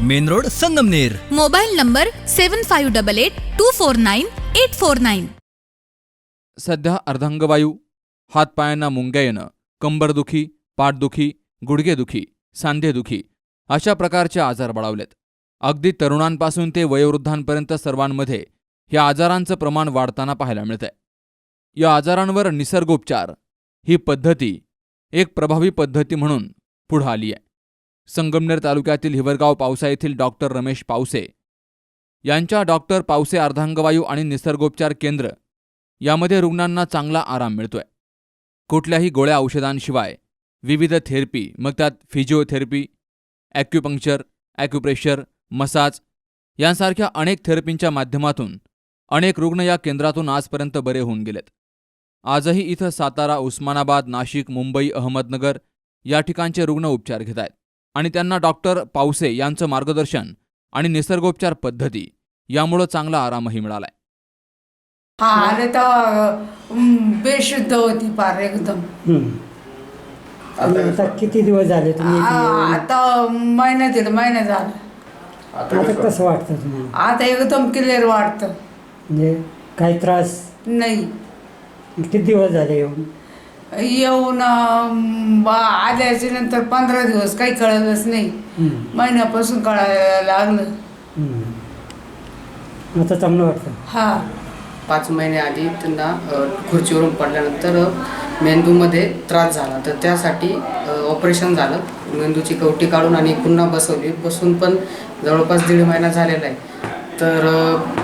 Main road Sangamner. Mobile number seven five double eight two four nine eight four nine. सध्या अर्धांगवायू हातपायांना मुंग्या येणं कंबरदुखी पाठदुखी गुडघेदुखी सांधेदुखी अशा प्रकारचे आजार बळावलेत. अगदी तरुणांपासून ते वयोवृद्धांपर्यंत सर्वांमध्ये या आजारांचं प्रमाण वाढताना पाहायला मिळतंय. या आजारांवर निसर्गोपचार ही पद्धती एक प्रभावी पद्धती म्हणून पुढं आली आहे संगमनेर तालुक्यातील हिवरगाव पावसा येथील डॉक्टर रमेश पावसे यांच्या डॉक्टर पावसे अर्धांगवायू आणि निसर्गोपचार केंद्र यामध्ये रुग्णांना चांगला आराम मिळतोय. कुठल्याही गोळ्या औषधांशिवाय विविध थेरपी मग त्यात फिजिओथेरपी ॲक्युपंक्चर ॲक्युप्रेशर मसाज यांसारख्या अनेक थेरपींच्या माध्यमातून अनेक रुग्ण या केंद्रातून आजपर्यंत बरे होऊन गेलेत. आजही इथं सातारा उस्मानाबाद नाशिक मुंबई अहमदनगर या ठिकाणचे रुग्ण उपचार घेत आहेत आणि त्यांना डॉक्टर पावसे यांचं मार्गदर्शन आणि निसर्गोपचार पद्धती यामुळं चांगला आरामही मिळालाय. हा आले तर बेशुद्ध होती फार एकदम. आणि आता किती दिवस झाले तुम्ही? आ- आता महिना दीड महिना झाला. आता कसं? वाटतं तुम्हाला? आता एकदम क्लिअर वाटतं. म्हणजे काही त्रास? नाही. किती दिवस झाले येऊन? येऊन आल्याच्यानंतर पंधरा दिवस काही कळलंच नाही. महिन्यापासून कळायला लागलं. आता चांगलं वाटतं. हा. पाच महिने आधी त्यांना खुर्चीवरून पडल्यानंतर मेंदूमध्ये त्रास झाला. तर त्यासाठी ऑपरेशन झालं. मेंदूची कवटी काढून आणि पुन्हा बसवली. बसून पण जवळपास दीड महिना झालेला आहे. तर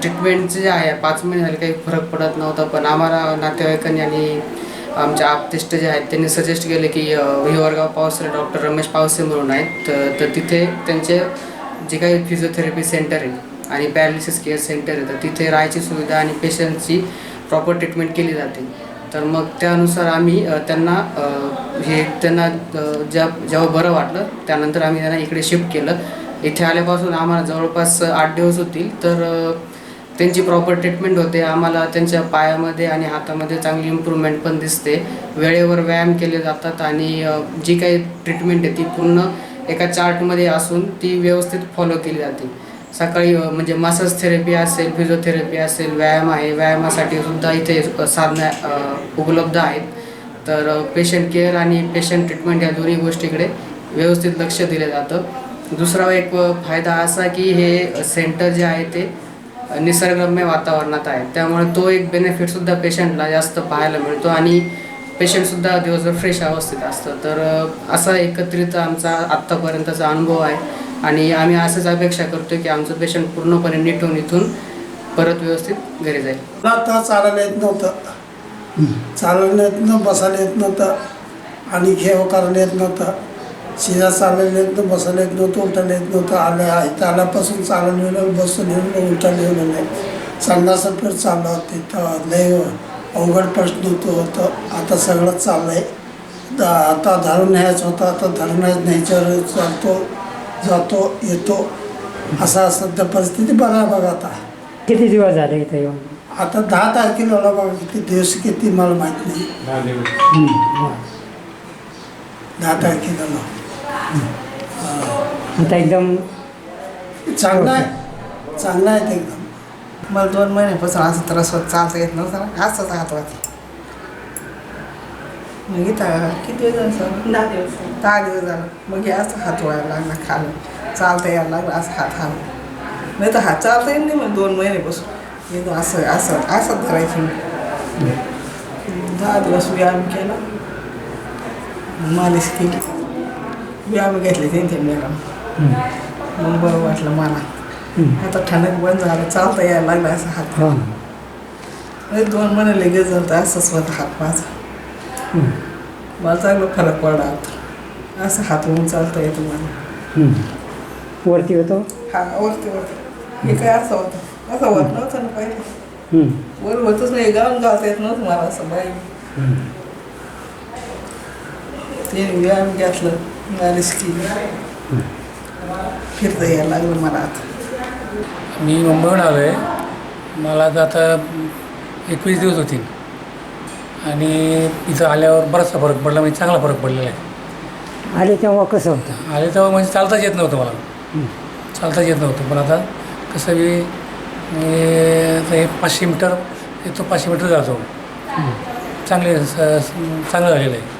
ट्रीटमेंट जे आहे पाच महिने झाले काही फरक पडत नव्हता. पण आम्हाला नातेवाईकांनी आणि आमच्या आपतिष्ट जे आहेत त्यांनी सजेस्ट केले की अ, हिवरगाव डॉक्टर रमेश पावसे म्हणून आहेत. तर तर तिथे त्यांचे जे काही फिजिओथेरपी सेंटर आहे आणि पॅरालिसिस केअर सेंटर आहे तर तिथे राहायची सुविधा आणि पेशंटची प्रॉपर ट्रीटमेंट केली जाते. तर मग त्यानुसार आम्ही त्यांना हे त्यांना ज्या जेव्हा बरं वाटलं त्यानंतर आम्ही त्यांना इकडे शिफ्ट केलं. इथे आल्यापासून आम्हाला जवळपास आठ दिवस होतील. तर त्यांची प्रॉपर ट्रीटमेंट होते. आम्हाला त्यांच्या पायामध्ये आणि हातामध्ये चांगली इम्प्रूव्हमेंट पण दिसते. वेळेवर व्यायाम केले जातात आणि जी काही ट्रीटमेंट आहे ती पूर्ण एका चार्टमध्ये असून ती व्यवस्थित फॉलो केली जाते. सकाळी म्हणजे मसाज थेरपी असेल फिजिओथेरपी असेल व्यायाम आहे. व्यायामासाठी सुद्धा इथे साधनं उपलब्ध आहेत. तर पेशंट केअर आणि पेशंट ट्रीटमेंट या दोन्ही गोष्टीकडे व्यवस्थित लक्ष दिलं जातं. दुसरा एक फायदा असा की हे सेंटर जे आहे ते निसर्गरम्य वातावरणात आहे. त्यामुळे तो एक बेनिफिटसुद्धा पेशंटला जास्त पाहायला मिळतो आणि पेशंटसुद्धा दिवसभर फ्रेश अवस्थेत असतं. तर असा एकत्रित आमचा आत्तापर्यंतचा अनुभव आहे. आणि आम्ही असंच अपेक्षा करतो की आमचं पेशंट पूर्णपणे नीट होऊन इथून परत व्यवस्थित घरी जाईल. मला आता चालायला येत नव्हतं. चालायला येत नव्हतं बसायला येत नव्हतं. आणि खेळ करायला येत नव्हतं. शिरा चालायला येत नव्हतं बसायला येत नव्हतं उलटायला येत नव्हतं आलं इथं आल्यापासून चालायला येऊन बसून येऊन उलटायला येऊन नाही संडास फिर चाललं होते तर लय अवघड प्रश्न होतो. होतं आता सगळं चाललं आहे. आता धरून न्यायचं होतं आता धरून न्यायच्यावर चालतो जातो येतो. असा सध्या परिस्थिती बघा बघा आता. किती दिवस झाले इथे येऊन? आता दहा तारखेला आला बघा किती दिवस किती मला माहीत नाही. दहा तारखेला. आता एकदम चांगला आहे. चांगला आहे ते एकदम. मला दोन महिन्यापासून असं त्रास होत चालता येत नव्हतं. ना असंच हात होते. मग इथं किती दिवस झालं? सर दहा दिवस. दहा दिवस झालं. मग हे असं हात व्हायला लागला खाली. चालता यायला लागला असं हात हाल नाही तर हात चालता येत नाही मग दोन महिन्यापासून. एकदम असं असं असं धरायचं मी. दहा दिवस व्यायाम केला. मालिश केली. व्यायाम घेतले त्यांच्या मॅडम. मग बरं वाटलं मला. आता ठणक बंद झालं चालता यायला लागला असं हात. हो म्हणजे दोन महिने लगेच झालं असंच होता हात माझा. मला चांगला फरक पडला आता असं हात होऊन चालता येतं मला. वरती होतो? हा वरती वरती. हे काय असं होतं? असं होत नव्हतं ना पहिले. वर होतच नाही गाऊन गावता येत नव्हतं मला असं बाई. ते व्यायाम घेतलं. केली फिरता यायला लागलं मला आता मी मुंबईहून आलो आहे. मला आता आता एकवीस दिवस होतील. आणि इथं आल्यावर बराचसा फरक पडला म्हणजे चांगला फरक पडलेला आहे. आले तेव्हा कसं होतं? आले तेव्हा म्हणजे चालताच येत नव्हतं मला. चालताच येत नव्हतं. पण आता कसं मी हे पाचशे मीटर येतो पाचशे मीटर जातो. चांगले चांगलं झालेलं आहे.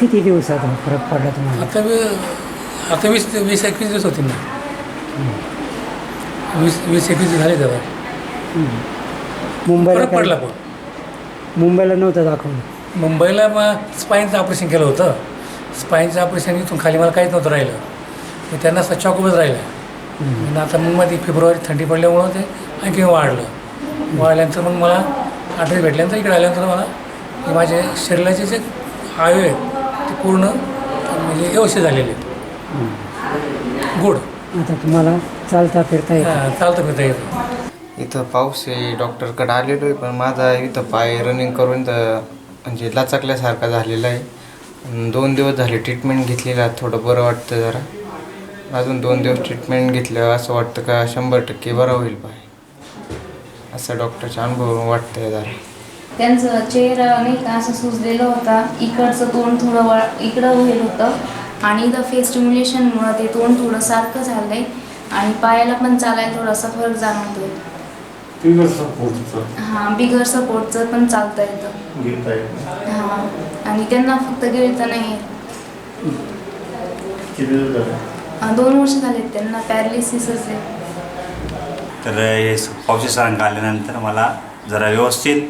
किती दिवसात हा फरक पडला तुम्हाला? आता मी आता वीस वीस एकवीस दिवस होतील ना. वीस वीस एकवीस दिवस झाले त्याला मुंबईला फरक काय- पडला पण. मुंबईला नव्हतं दाखवलं? मुंबईला मग स्पाईनचं ऑपरेशन केलं होतं. स्पाईनचं ऑपरेशन इथून खाली मला काहीच नव्हतं राहिलं. मी त्यांना चॉकअपच राहिलं. आणि आता मग मध्ये फेब्रुवारी थंडी पडल्यामुळं ते आणखी वाढलं. वाढल्यानंतर मग मला आठवडे भेटल्यानंतर इकडे आल्यानंतर मला हे माझे शरीराचे जे अवयव आहेत ते पूर्ण म्हणजे व्यवस्थित झालेले आहेत. गुड. आता तुम्हाला चालता फिरता येतं. हां, चालतं फिरता येतं. इथं पाऊस आहे डॉक्टरकडे आलेलो आहे पण माझा इथं पाय रनिंग करून तर म्हणजे लचकल्यासारखा झालेला आहे. अन दोन दिवस झाले ट्रीटमेंट घेतलेलं आहे थोडं बरं वाटतं जरा. अजून दोन दिवस ट्रीटमेंट घेतलं असं वाटतं का शंभर टक्के बरं होईल पाय. असं डॉक्टरच्या अनुभव वाटतंय जरा. त्यांचं चेहरा नाही का असं सुजलेलं होता. इकडचं तोंड थोडं वळ इकडं होईल होतं. आणि इथं फेस स्टिम्युलेशनमुळं ते तोंड थोडं सारखं झालं आहे आणि पायाला पण चालायला थोडासा फरक जाणवतोय. हां बिगर सपोर्टचं पण चालतं येतं. हां आणि त्यांना फक्त गिळता नाही दोन वर्ष झालेत त्यांना पॅरालिसिसच आहे तर हे पावसासारंग आल्यानंतर मला जरा व्यवस्थित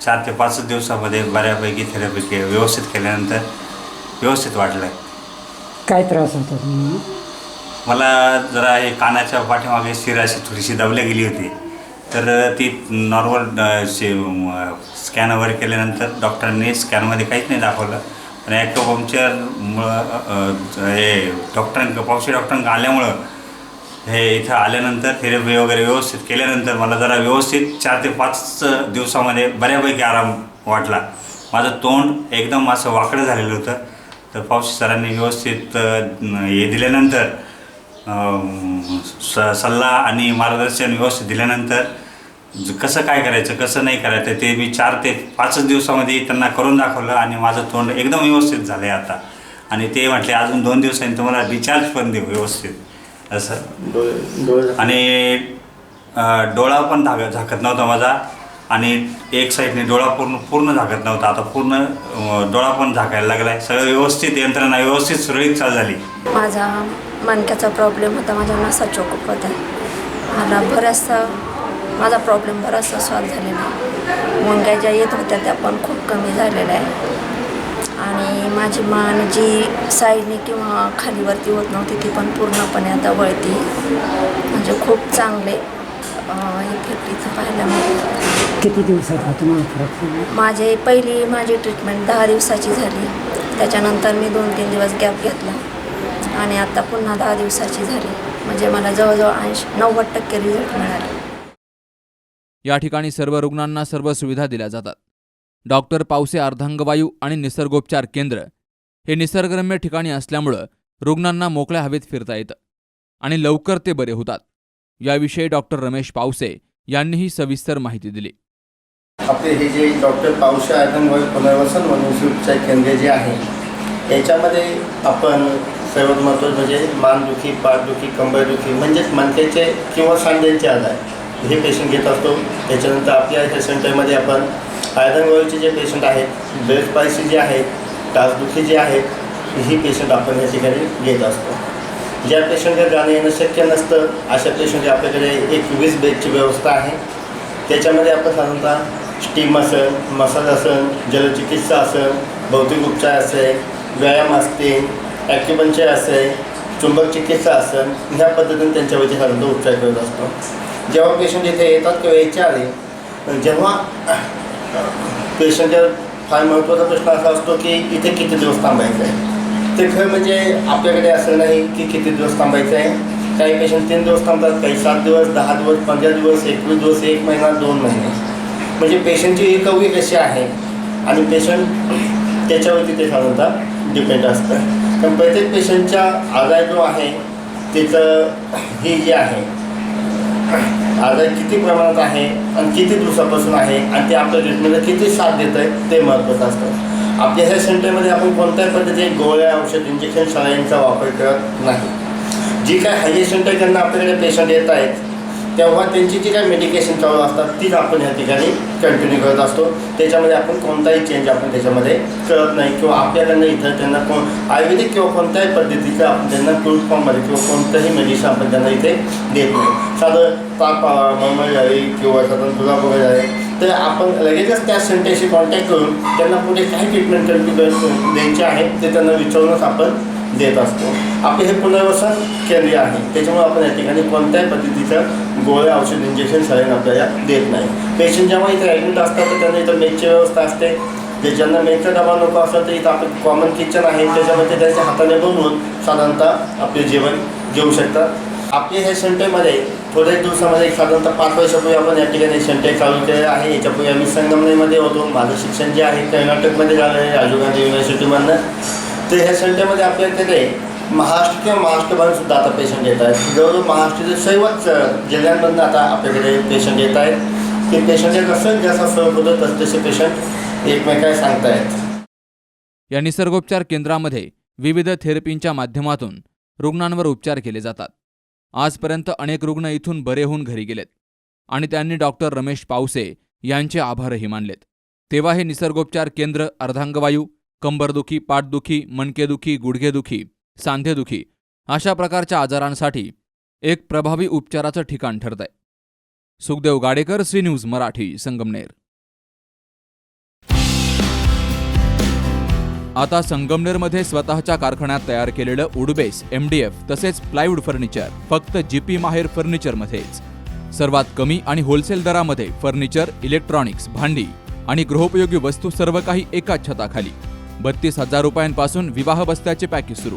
चार ते पाच दिवसामध्ये बऱ्यापैकी थेरपी व्यवस्थित केल्यानंतर व्यवस्थित वाटलं आहे काय त्रास होता तुम्हाला मला जरा हे कानाच्या पाठीमागे शिर अशी थोडीशी दाबली गेली होती. तर ती नॉर्मल स्कॅन वगैरे केल्यानंतर डॉक्टरांनी स्कॅनमध्ये काहीच नाही दाखवलं. पण ॲक्टोपंक्चर हे डॉक्टरांक पावशी डॉक्टरांक आल्यामुळं हे इथं आल्यानंतर थेरपी वगैरे व्यवस्थित केल्यानंतर मला जरा व्यवस्थित चार ते पाच दिवसामध्ये बऱ्यापैकी आराम वाटला. माझं तोंड एकदम असं वाकडं झालेलं होतं. तर पावशी सरांनी व्यवस्थित हे दिल्यानंतर स सल्ला आणि मार्गदर्शन व्यवस्थित दिल्यानंतर कसं काय करायचं कसं नाही करायचं ते मी चार ते पाचच दिवसामध्ये त्यांना करून दाखवलं आणि माझं तोंड एकदम व्यवस्थित झालं आहे आता. आणि ते म्हटले अजून दोन दिवसांनी तुम्हाला रिचार्ज पण देऊ व्यवस्थित. असं आणि डोळा पण झाक झाकत नव्हता माझा. आणि एक साईडने डोळा पूर्ण पूर्ण झाकत नव्हता. आता पूर्ण डोळा पण झाकायला लागला आहे सगळं व्यवस्थित यंत्रणा व्यवस्थित सुरळीत चालू झाली. माझा मणक्याचा प्रॉब्लेम होता. माझ्या नसा चोकप होता मला बराचसा माझा प्रॉब्लेम बराचसा सॉल्व झालेला मुंग्या ज्या येत होत्या त्या पण खूप कमी झालेल्या आहे आणि माझी मान जी साईडने किंवा खालीवरती होत नव्हती ती पण पूर्णपणे आता वळती. म्हणजे खूप चांगले इफेक्ट इथं पाहायला मिळतात किती दिवसात हा तुम्हाला फरक पडला? माझे पहिली माझी ट्रीटमेंट दहा दिवसाची झाली. त्याच्यानंतर मी दोन तीन दिवस गॅप घेतला. आणि आता पुन्हा दहा दिवसाची झाली. म्हणजे मला जवळजवळ ऐंशी नव्वद टक्के रिझल्ट मिळाले. या ठिकाणी सर्व रुग्णांना सर्व सुविधा दिल्या जातात. डॉक्टर पावसे अर्धांगवायू आणि निसर्गोपचार केंद्र हे निसर्गरम्य ठिकाणी असल्यामुळं रुग्णांना मोकळ्या हवेत फिरता येतं आणि लवकर ते बरे होतात. याविषयी डॉक्टर रमेश पावसे यांनीही सविस्तर माहिती दिली. आपले हे जे डॉक्टर पावसे अर्धांगवायू पुनर्वसन वनौषधोपचार केंद्र जे आहे याच्यामध्ये आपण सर्वात महत्त्वाचं म्हणजे मानदुखी पाठदुखी कंबरदुखी म्हणजेच मणक्याचे किंवा सांध्यांचे आजार हे पेशंट घेत असतो. त्याच्यानंतर आपल्या ह्या सेंटरमध्ये आपण आयरनवरचे जे पेशंट आहेत ब्रेस्ट पायसी जे आहेत टासदुखी जे आहेत ही पेशंट आपण या ठिकाणी घेत असतो. ज्या पेशंटला जाणं येणं शक्य नसतं अशा पेशंटची आपल्याकडे एक वीस बेडची व्यवस्था आहे. त्याच्यामध्ये आपण साधारणतः स्टीम असेल मसाज असेल जलचिकित्सा असेल भौतिक उपचार असेल व्यायाम असतील ॲक्युपंचर असेल चुंबक चिकित्सा असेल ह्या पद्धतीने त्यांच्यावरती साधारणतः उपचार करत असतो. जेव्हा पेशंट इथे येतात किंवा यायच्या आले जेव्हा पेशंटच्या फार महत्त्वाचा प्रश्न असा असतो की इथे किती दिवस थांबायचं आहे? ते खरं म्हणजे आपल्याकडे असं नाही की किती दिवस थांबायचं आहे. काही पेशंट तीन दिवस थांबतात काही सात दिवस दहा दिवस पंधरा दिवस एकवीस दिवस एक महिना दोन महिने. म्हणजे पेशंटची रिकव्हरी कशी आहे? आणि पेशंट त्याच्यावरती ते साधारणतः डिपेंड असतं. पण प्रत्येक पेशंटच्या आजार जो आहे त्याचं ही जी आहे आजार किती प्रमाणात आहे आणि किती दिवसापासून आहे आणि ते आपल्या ट्रीटमेंटला किती साथ देत आहे ते महत्त्वाचं असतं. आपल्या ह्या सेंटरमध्ये आपण कोणत्याही पद्धतीने गोळ्या औषध इंजेक्शन सलाईनचा वापर करत नाही. जी काय हाय सेंटरकडनं आपल्याकडे पेशंट येत आहेत तेव्हा त्यांची जी काही मेडिकेशन चालू असतात तीच आपण या ठिकाणी कंटिन्यू करत असतो. त्याच्यामध्ये आपण कोणताही चेंज आपण त्याच्यामध्ये करत नाही किंवा आपल्याकडनं इथं त्यांना कोण आयुर्वेदिक किंवा कोणत्याही पद्धतीचं आपण त्यांना फ्रूट फॉर्ममध्ये किंवा कोणतंही मेडिसिन आपण त्यांना इथे देत नाही. साधं ताप मळमळ झाली किंवा साधारण जुलाब वगैरे झाले तर आपण लगेचच त्या सेंटरशी कॉन्टॅक्ट करून त्यांना पुढे काही ट्रीटमेंट द्यायची आहे ते त्यांना विचारूनच आपण देत असतो. आपले हे पुनर्वसन केंद्र आहे. त्याच्यामुळे आपण या ठिकाणी कोणत्याही पद्धतीचं गोळ्या औषध इंजेक्शन सलाईन आपल्याला देत नाही. पेशंट जेव्हा इथे ॲडमिट असतात तर त्यांना इथं मेकची व्यवस्था असते. जे ज्यांना मेकचा डबा नको असेल तर इथं आपलं कॉमन किचन आहे. त्याच्यामध्ये त्यांच्या हाताने बनवून साधारणतः आपले जेवण घेऊ शकतात. आपल्या ह्या सेंटरमध्ये थोड्याच दिवसामध्ये एक साधारणतः पाच वर्षापूर्वी आपण या ठिकाणी सेंटर चालू केलेलं आहे. याच्यापूर्वी आम्ही संगमनेरमध्ये होतो. माझं शिक्षण जे आहे कर्नाटकमध्ये झालं आहे राजीव गांधी युनिव्हर्सिटीमधनं तर ह्या सेंटरमध्ये आपल्याकडे महाराष्ट्र किंवा महाराष्ट्रभर सुद्धा आता पेशंट येत आहेत. जवळजवळ महाराष्ट्राच्या सर्वच जिल्ह्यांमधून आता आपल्याकडे पेशंट येत आहेत. ते पेशंटचे कसं जसा फरक होतो तस तसे पेशंट एकमेकांना सांगतायत या निसर्गोपचार केंद्रामध्ये विविध थेरपींच्या माध्यमातून रुग्णांवर उपचार केले जातात. आजपर्यंत अनेक रुग्ण इथून बरे होऊन घरी गेलेत आणि त्यांनी डॉक्टर रमेश पावसे यांचे आभारही मानलेत. तेव्हा हे निसर्गोपचार केंद्र अर्धांगवायू कंबरदुखी पाठदुखी मणकेदुखी गुडघेदुखी सांधेदुखी अशा प्रकारच्या आजारांसाठी एक प्रभावी उपचाराचं ठिकाण ठरत आहे सुखदेव गाडेकर सी न्यूज मराठी संगमनेर. आता संगमनेरमध्ये स्वतःच्या कारखान्यात तयार केलेलं उडबेस एम डी एफ तसेच प्लायवूड फर्निचर फक्त जी पी माहेर फर्निचरमध्येच. सर्वात कमी आणि होलसेल दरामध्ये फर्निचर इलेक्ट्रॉनिक्स भांडी आणि गृहोपयोगी वस्तू सर्व काही एकाच छताखाली. बत्तीस हजार रुपयांपासून विवाह बस्त्याचे पॅकेज सुरू.